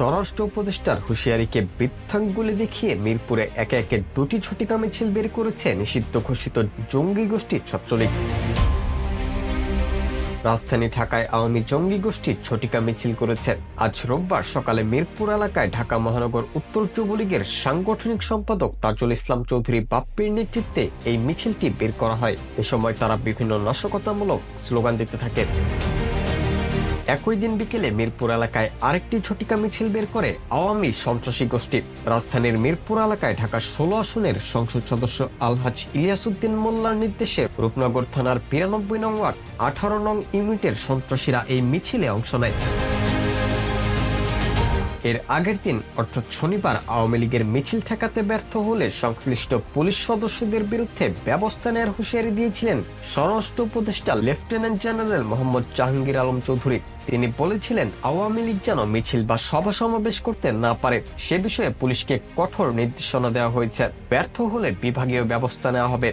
স্বরাষ্ট্র উপদেষ্টার হুঁশিয়ারিকে বৃদ্ধাঙ্গুলি দেখিয়ে মিরপুরে একে একে দুটি ঝটিকা মিছিল বের করেছে নিষিদ্ধ ঘোষিত জঙ্গি গোষ্ঠী ছাত্রলীগ। রাজধানী ঢাকায় আওয়ামী জঙ্গি গোষ্ঠীর ছটিকা মিছিল করেছে। আজ রোববার সকালে মিরপুর এলাকায় ঢাকা মহানগর উত্তর যুবলীগের সাংগঠনিক সম্পাদক তাজুল ইসলাম চৌধুরী বাপ্পির নেতৃত্বে এই মিছিলটি বের করা হয়। এ সময় তারা বিভিন্ন নাশকতামূলক স্লোগান দিতে থাকে একই দিন বিকেলে মিরপুর এলাকায় আরেকটি ঝটিকা মিছিল বের করে আওয়ামী সন্ত্রাসী গোষ্ঠী। রাজধানীর মিরপুর এলাকায় ঢাকা ষোলো আসনের সংসদ সদস্য আলহাজ ইলিয়াসউদ্দিন মোল্লার নির্দেশে রূপনগর থানার বিরানব্বই নং ওয়ার্ড, আঠারো নং ইউনিটের সন্ত্রাসীরা এই মিছিলে অংশ নেয়। এর আগের দিন, অর্থাৎ শনিবার, আওয়ামী লীগের মিছিল ঠেকাতে ব্যর্থ হলে সংশ্লিষ্ট পুলিশ সদস্যদের বিরুদ্ধে ব্যবস্থা নেওয়ার হুঁশিয়ারি দিয়েছিলেন স্বরাষ্ট্র উপদেষ্টা লেফটেন্যান্ট জেনারেল মোহাম্মদ জাহাঙ্গীর আলম চৌধুরী। তিনি বলেছিলেন, আওয়ামী লীগ যেন মিছিল বা সভা সমাবেশ করতে না পারে, সে বিষয়ে পুলিশকে কঠোর নির্দেশনা দেওয়া হয়েছে। ব্যর্থ হলে বিভাগীয় ব্যবস্থা নেওয়া হবে।